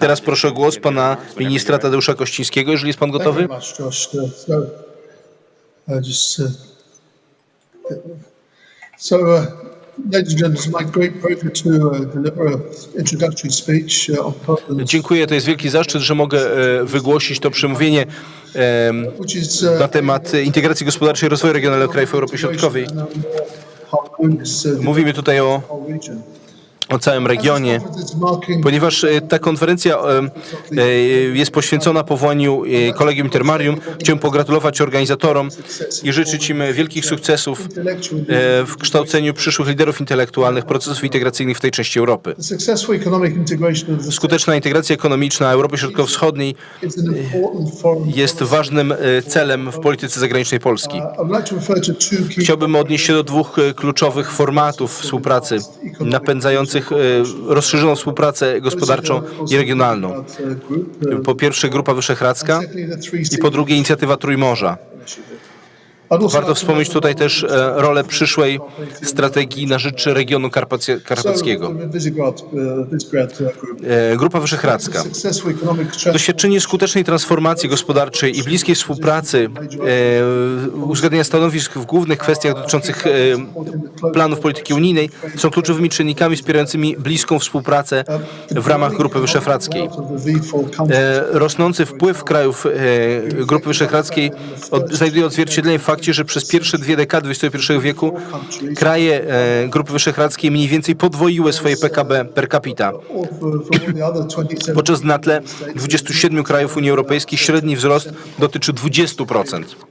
Teraz proszę o głos pana ministra Tadeusza Kościńskiego, jeżeli jest pan gotowy. Dziękuję, to jest wielki zaszczyt, że mogę e, wygłosić to przemówienie uh, na temat integracji gospodarczej i rozwoju regionalnego krajów Europy Środkowej. uh, the Mówimy tutaj o. o całym regionie. Ponieważ e, ta konferencja e, e, jest poświęcona powołaniu Kolegium Intermarium, chciałem pogratulować organizatorom i życzyć im wielkich sukcesów w kształceniu przyszłych liderów intelektualnych procesów integracyjnych w tej części Europy. Skuteczna integracja ekonomiczna Europy Środkowo-Wschodniej jest ważnym celem w polityce zagranicznej Polski. Chciałbym odnieść się do dwóch kluczowych formatów współpracy napędzających e, rozszerzoną współpracę gospodarczą i regionalną. Po pierwsze Grupa Wyszehradzka i po drugie inicjatywa Trójmorza. Warto wspomnieć tutaj też e, rolę przyszłej strategii na rzecz regionu karpackiego. Group. E, Grupa Wyszehradzka. Doświadczenie skutecznej transformacji gospodarczej i bliskiej współpracy, e, uzgadniania stanowisk w głównych kwestiach dotyczących e, planów polityki unijnej są kluczowymi czynnikami wspierającymi bliską współpracę w ramach Grupy Wyszehradzkiej. of the V4 countries. E, Rosnący wpływ krajów e, Grupy Wyszehradzkiej znajduje odzwierciedlenie w fakcie, że przez pierwsze dwie dekady XXI wieku kraje e, Grupy Wyszehradzkiej mniej więcej podwoiły swoje PKB per capita. Or for, for all the other 27 Podczas na tle 27 krajów Unii Europejskiej średni wzrost dotyczy 20% w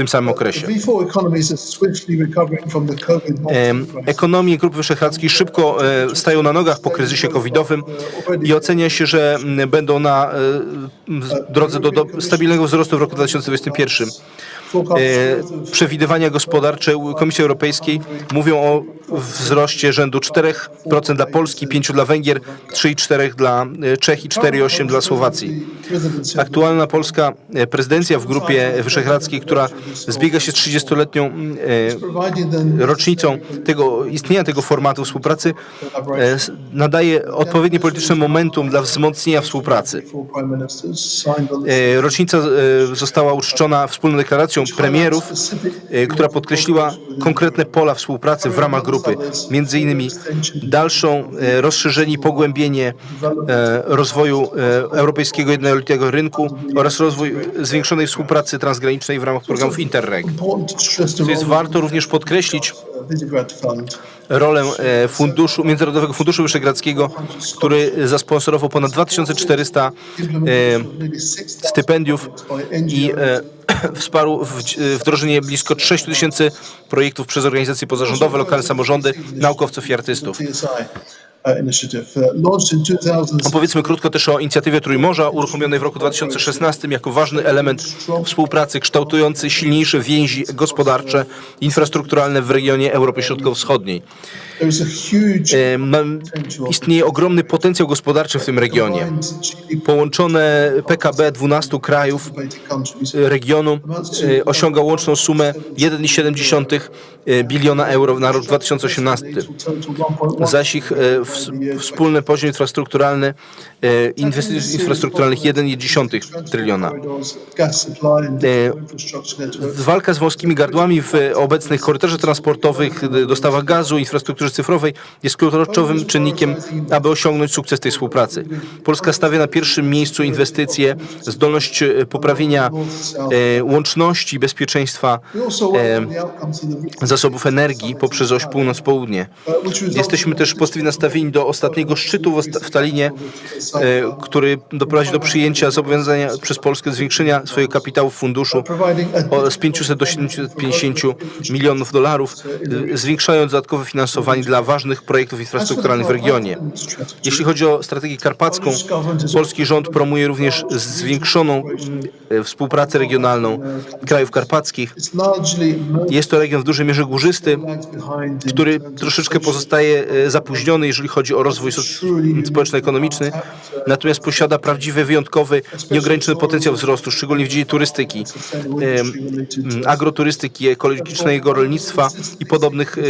tym samym okresie. V4 economies are swiftly recovering from the COVID-19 Em, crisis. Ekonomie Grupy Wyszehradzkiej szybko e, stają na nogach po kryzysie covidowym i ocenia się, że będą na e, drodze do, do stabilnego wzrostu w roku 2021. Forecast E, Przewidywania gospodarcze Komisji Europejskiej mówią o wzroście rzędu 4% dla Polski, 5% dla Węgier, 3,4% dla Czech i 4,8% dla Słowacji. Aktualna polska e, prezydencja w Grupie Wyszehradzkiej, która zbiega się z 30-letnią mm, e, rocznicą tego, istnienia tego formatu współpracy, e, nadaje odpowiednie polityczne momentum dla wzmocnienia współpracy. Rocznica została uczczona wspólną deklaracją premierów, która podkreśliła konkretne pola współpracy w ramach grupy, między innymi dalszą rozszerzenie i pogłębienie rozwoju europejskiego jednolitego rynku oraz rozwój zwiększonej współpracy transgranicznej w ramach programów Interreg. Co jest warto również podkreślić rolę e, funduszu, Międzynarodowego Funduszu Wyszehradzkiego, który zasponsorował ponad 2400 e, 6,000 stypendiów i e, wsparł wdrożenie blisko 6 tysięcy projektów przez organizacje pozarządowe, lokalne samorządy, naukowców i artystów. Uh, uh, launched in 2000. Opowiedzmy krótko też o inicjatywie Trójmorza, uruchomionej w roku 2016 jako ważny element współpracy kształtujący silniejsze więzi gospodarcze i infrastrukturalne w regionie Europy Środkowo-Wschodniej. E, Istnieje ogromny potencjał gospodarczy w tym regionie. Połączone PKB 12 krajów countries. regionu e, osiąga łączną sumę 1,7 e, biliona euro na rok 2018. Total 1.1 Zaś ich e, wspólny poziom infrastrukturalny e, inwestycji infrastrukturalnych 1,1 tryliona. and E. Walka z wąskimi gardłami w e, obecnych korytarzach transportowych, dostawach gazu, infrastrukturze cyfrowej jest kluczowym czynnikiem, aby osiągnąć sukces tej współpracy. Polska stawia na pierwszym miejscu inwestycje, zdolność poprawienia łączności i bezpieczeństwa zasobów energii poprzez oś północ-południe. Jesteśmy też pozytywnie nastawieni do ostatniego szczytu w, Talinie, e, który doprowadzi do przyjęcia zobowiązania przez Polskę zwiększenia swojego kapitału w funduszu z 500 do 750 milionów dolarów, e, zwiększając dodatkowe finansowanie dla ważnych projektów infrastrukturalnych w regionie. Jeśli chodzi o strategię karpacką, polski rząd promuje również zwiększoną mm, współpracę regionalną krajów karpackich. Jest to region w dużej mierze górzysty, który troszeczkę pozostaje e, zapóźniony, jeżeli chodzi o rozwój społeczno-ekonomiczny natomiast posiada prawdziwy, wyjątkowy, nieograniczony potencjał wzrostu, szczególnie w dziedzinie turystyki, agroturystyki, ekologicznego rolnictwa i podobnych e,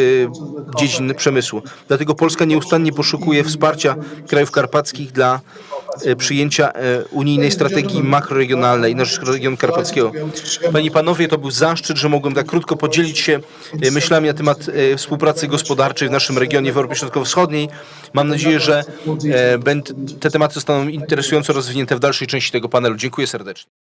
dziedzin przemysłu. Dlatego Polska nieustannie poszukuje wsparcia krajów karpackich dla przyjęcia e, unijnej strategii makroregionalnej na rzecz regionu karpackiego. Panie i Panowie, to był zaszczyt, że mogłem tak krótko podzielić się e, myślami na temat e, współpracy gospodarczej w naszym regionie w Europie Środkowo-Wschodniej. Mam nadzieję, że e, te tematy zostaną interesująco rozwinięte w dalszej części tego panelu. Dziękuję serdecznie.